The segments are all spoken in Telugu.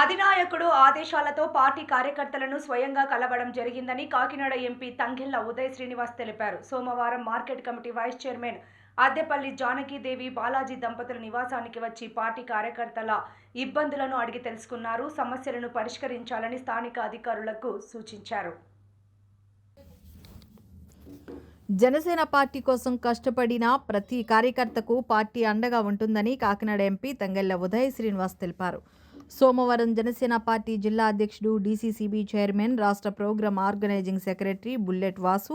అధినాయకుడు ఆదేశాలతో పార్టీ కార్యకర్తలను స్వయంగా కలవడం జరిగిందని కాకినాడ ఎంపీ తంగిళ్ళ ఉదయ్ శ్రీనివాస్ తెలిపారు. సోమవారం market committee vice chairman Addepalli Janakidevi Balaji దంపతుల నివాసానికి వచ్చి పార్టీ కార్యకర్తల ఇబ్బందులను అడిగి తెలుసుకున్నారు. సమస్యలను పరిష్కరించాలని స్థానిక అధికారులకు సూచించారు. జనసేన పార్టీ కోసం కష్టపడిన ప్రతి కార్యకర్తకు పార్టీ అండగా ఉంటుందని కాకినాడ ఎంపీ తంగెళ్ళ ఉదయ్ శ్రీనివాస్ తెలిపారు. సోమవారం జనసేన పార్టీ జిల్లా అధ్యక్షుడు డీసీసీబీ చైర్మన్ రాష్ట్ర program organizing secretary bullet Vasu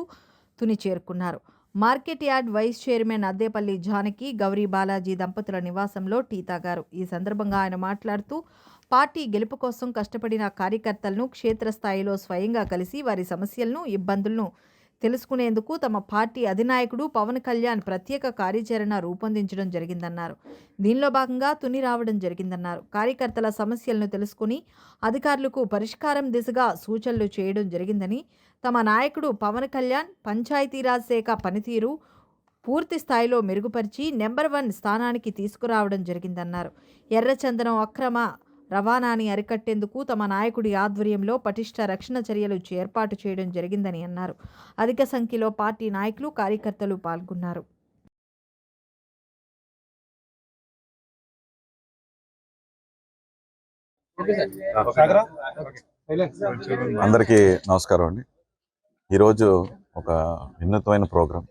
Tuni చేరుకున్నారు. Market yard vice chairman Addepalli Janaki Gowri Balaji దంపతుల నివాసంలో టీ తాగారు. ఈ సందర్భంగా ఆయన మాట్లాడుతూ పార్టీ గెలుపు కోసం కష్టపడిన కార్యకర్తలను క్షేత్రస్థాయిలో స్వయంగా కలిసి వారి సమస్యలను ఇబ్బందులను తెలుసుకునేందుకు తమ పార్టీ అధినాయకుడు పవన్ కళ్యాణ్ ప్రత్యేక కార్యాచరణ రూపొందించడం జరిగిందన్నారు. దీనిలో భాగంగా తుని రావడం జరిగిందన్నారు. కార్యకర్తల సమస్యలను తెలుసుకుని అధికారులకు పరిష్కారం దిశగా సూచనలు చేయడం జరిగిందని తమ నాయకుడు పవన్ కళ్యాణ్ పంచాయతీరాజ్ శాఖ పనితీరు పూర్తి స్థాయిలో మెరుగుపరిచి నెంబర్ వన్ స్థానానికి తీసుకురావడం జరిగిందన్నారు. ఎర్రచందనం అక్రమ రవాణాని అరికట్టేందుకు తమ నాయకుడి ఆధ్వర్యంలో పటిష్ట రక్షణ చర్యలు ఏర్పాటు చేయడం జరిగిందని అన్నారు. అధిక సంఖ్యలో పార్టీ నాయకులు కార్యకర్తలు పాల్గొన్నారు. అందరికీ నమస్కారం అండి. ఈరోజు ఒక వినూత్నమైన ప్రోగ్రాం.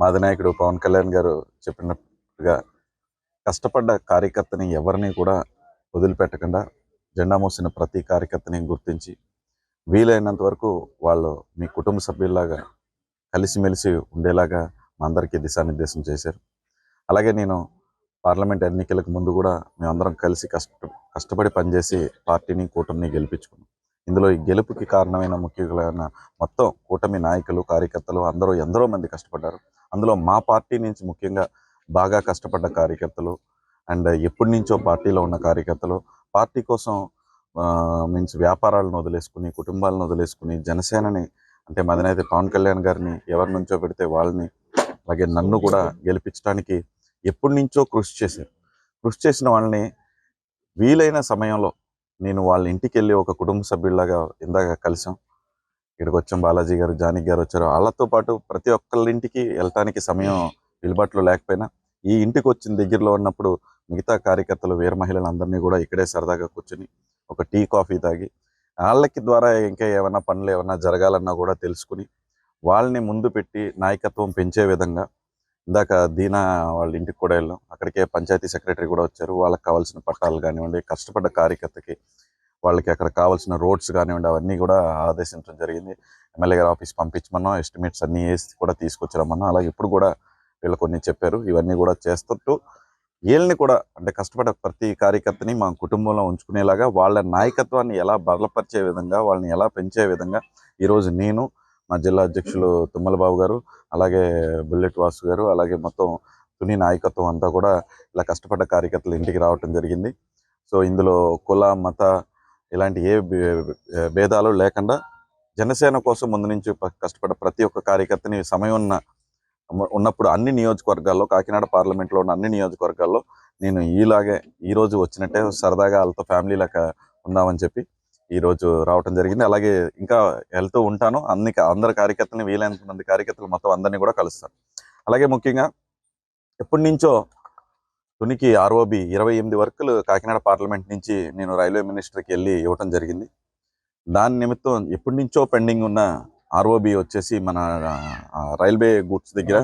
మా అధినాయకుడు పవన్ కళ్యాణ్ గారు చెప్పినట్టుగా కష్టపడ్డ కార్యకర్తని ఎవరిని కూడా వదిలిపెట్టకుండా జెండా మోసిన ప్రతి కార్యకర్తని గుర్తించి వీలైనంత వరకు వాళ్ళు మీ కుటుంబ సభ్యుల్లాగా కలిసిమెలిసి ఉండేలాగా మా అందరికీ దిశానిర్దేశం చేశారు. అలాగే నేను పార్లమెంట్ ఎన్నికలకు ముందు కూడా మేమందరం కలిసి కష్ట కష్టపడి పనిచేసి పార్టీని కూటమిని గెలిపించుకున్నాం. ఇందులో ఈ గెలుపుకి కారణమైన ముఖ్యమైన మొత్తం కూటమి నాయకులు కార్యకర్తలు అందరూ ఎందరో మంది కష్టపడ్డారు. అందులో మా పార్టీ నుంచి ముఖ్యంగా బాగా కష్టపడ్డ కార్యకర్తలు అండ్ ఎప్పటి నుంచో పార్టీలో ఉన్న కార్యకర్తలు పార్టీ కోసం మీన్స్ వ్యాపారాలను వదిలేసుకుని కుటుంబాలను వదిలేసుకుని జనసేనని అంటే మదనైతే పవన్ కళ్యాణ్ గారిని ఎవరి నుంచో పెడితే వాళ్ళని అలాగే నన్ను కూడా గెలిపించడానికి ఎప్పటి నుంచో కృషి చేశారు. కృషి చేసిన వాళ్ళని వీలైన సమయంలో నేను వాళ్ళ ఇంటికి వెళ్ళి ఒక కుటుంబ సభ్యుల్లాగా ఇందాక కలిసాం. ఇక్కడికి వచ్చాం బాలాజీ గారు జానకి గారు వచ్చారు. వాళ్ళతో పాటు ప్రతి ఒక్కళ్ళ ఇంటికి వెళ్ళటానికి సమయం విలుబాట్లో లేకపోయినా ఈ ఇంటికి వచ్చిన దగ్గరలో ఉన్నప్పుడు మిగతా కార్యకర్తలు వీర మహిళలందరినీ కూడా ఇక్కడే సరదాగా కూర్చుని ఒక టీ కాఫీ తాగి వాళ్ళకి ద్వారా ఇంకా ఏమైనా పనులు ఏమైనా జరగాలన్నా కూడా తెలుసుకుని వాళ్ళని ముందు పెట్టి నాయకత్వం పెంచే విధంగా ఇందాక దీనా వాళ్ళ ఇంటికి కూడా వెళ్ళాం. అక్కడికే పంచాయతీ సెక్రటరీ కూడా వచ్చారు. వాళ్ళకి కావాల్సిన పట్టాలు కానివ్వండి కష్టపడ్డ కార్యకర్తకి వాళ్ళకి అక్కడ కావాల్సిన రోడ్స్ కానివ్వండి అవన్నీ కూడా ఆదేశించడం జరిగింది. ఎమ్మెల్యే గారి ఆఫీస్ పంపించమన్నా ఎస్టిమేట్స్ అన్నీ వేసి కూడా తీసుకొచ్చామన్నా అలాగే ఇప్పుడు కూడా వీళ్ళు కొన్ని చెప్పారు. ఇవన్నీ కూడా చేస్తుంటూ వీళ్ళని కూడా అంటే కష్టపడ్డ ప్రతి కార్యకర్తని మా కుటుంబంలో ఉంచుకునేలాగా వాళ్ళ నాయకత్వాన్ని ఎలా బలపరిచే విధంగా వాళ్ళని ఎలా పెంచే విధంగా ఈరోజు నేను మా జిల్లా అధ్యక్షులు తుమ్మల బాబు గారు అలాగే బుల్లెట్ వాసు గారు అలాగే మొత్తం తుని నాయకత్వం అంతా కూడా ఇలా కష్టపడ్డ కార్యకర్తలు ఇంటికి రావటం జరిగింది. సో ఇందులో కుల మత ఇలాంటి ఏ భే- భేదాలు లేకుండా జనసేన కోసం ముందు నుంచి కష్టపడ్డ ప్రతి ఒక్క కార్యకర్తని సమయం ఉన్న ఉన్నప్పుడు అన్ని నియోజకవర్గాల్లో కాకినాడ పార్లమెంట్లో ఉన్న అన్ని నియోజకవర్గాల్లో నేను ఈలాగే ఈ రోజు వచ్చినట్టే సరదాగా వాళ్ళతో ఫ్యామిలీ లెక్క ఉందామని చెప్పి ఈ రోజు రావటం జరిగింది. అలాగే ఇంకా వెళ్తూ ఉంటాను. అన్ని అందరి కార్యకర్తలని వీలైనంత మంది కార్యకర్తలు మొత్తం అందరినీ కూడా కలుస్తాను. అలాగే ముఖ్యంగా ఎప్పటి నుంచో తునికి ఆర్ఓబి ఇరవై ఎనిమిది వర్కులు కాకినాడ పార్లమెంట్ నుంచి నేను రైల్వే మినిస్టర్కి వెళ్ళి ఇవ్వటం జరిగింది. దాని నిమిత్తం ఎప్పటి నుంచో పెండింగ్ ఉన్న ఆర్ఓబి వచ్చేసి మన రైల్వే గూడ్స్ దగ్గర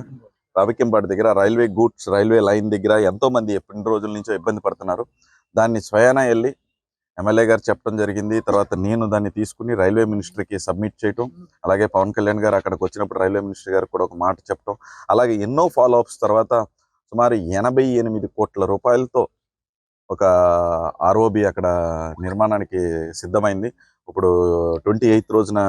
రావికంపాటి దగ్గర రైల్వే గూడ్స్ రైల్వే లైన్ దగ్గర ఎంతో మంది ఎప్పటి రోజుల నుంచో ఇబ్బంది పడుతున్నారు. దాన్ని స్వయాన వెళ్ళి ఎమ్మెల్యే గారు చెప్పడం జరిగింది. తర్వాత నేను దాన్ని తీసుకుని రైల్వే మినిస్టర్కి సబ్మిట్ చేయటం అలాగే పవన్ కళ్యాణ్ గారు అక్కడికి వచ్చినప్పుడు రైల్వే మినిస్టర్ గారు కూడా ఒక మాట చెప్పడం అలాగే ఎన్నో ఫాలో అప్స్ తర్వాత సుమారు ఎనభై ఎనిమిది కోట్ల రూపాయలతో ఒక ఆర్ఓబి అక్కడ నిర్మాణానికి సిద్ధమైంది. ఇప్పుడు ట్వంటీ ఎయిత్ రోజున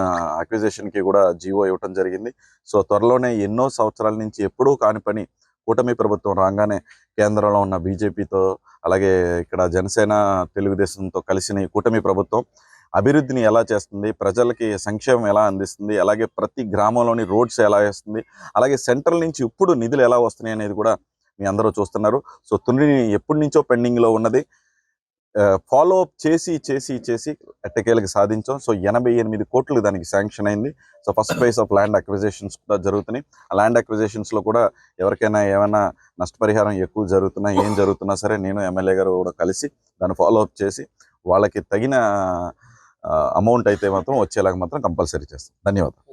అక్విజేషన్కి కూడా జీవో ఇవ్వటం జరిగింది. సో త్వరలోనే ఎన్నో సంవత్సరాల నుంచి ఎప్పుడూ కాని పని కూటమి ప్రభుత్వం రాగానే కేంద్రంలో ఉన్న బీజేపీతో అలాగే ఇక్కడ జనసేన తెలుగుదేశంతో కలిసిన కూటమి ప్రభుత్వం అభివృద్ధిని ఎలా చేస్తుంది ప్రజలకి సంక్షేమం ఎలా అందిస్తుంది అలాగే ప్రతి గ్రామంలోని రోడ్స్ ఎలా వేస్తుంది అలాగే సెంట్రల్ నుంచి ఇప్పుడు నిధులు ఎలా వస్తున్నాయి అనేది కూడా మీ అందరూ చూస్తున్నారు. సో తుని ఎప్పటి నుంచో పెండింగ్లో ఉన్నది. ఫాలో అప్ చేసి చేసి చేసి ఎట్టకేలకు సాధించాం. సో ఎనభై ఎనిమిది కోట్లు దానికి శాంక్షన్ అయింది. So first price of land acquisitions కూడా జరుగుతున్నాయి. ఆ ల్యాండ్ అక్విజేషన్స్లో కూడా ఎవరికైనా ఏమైనా నష్టపరిహారం ఎక్కువ జరుగుతున్నా ఏం జరుగుతున్నా సరే నేను ఎమ్మెల్యే గారు కూడా కలిసి దాన్ని ఫాలో అప్ చేసి వాళ్ళకి తగిన అమౌంట్ అయితే మాత్రం వచ్చేలాగా మాత్రం కంపల్సరీ చేస్తాం. ధన్యవాదాలు.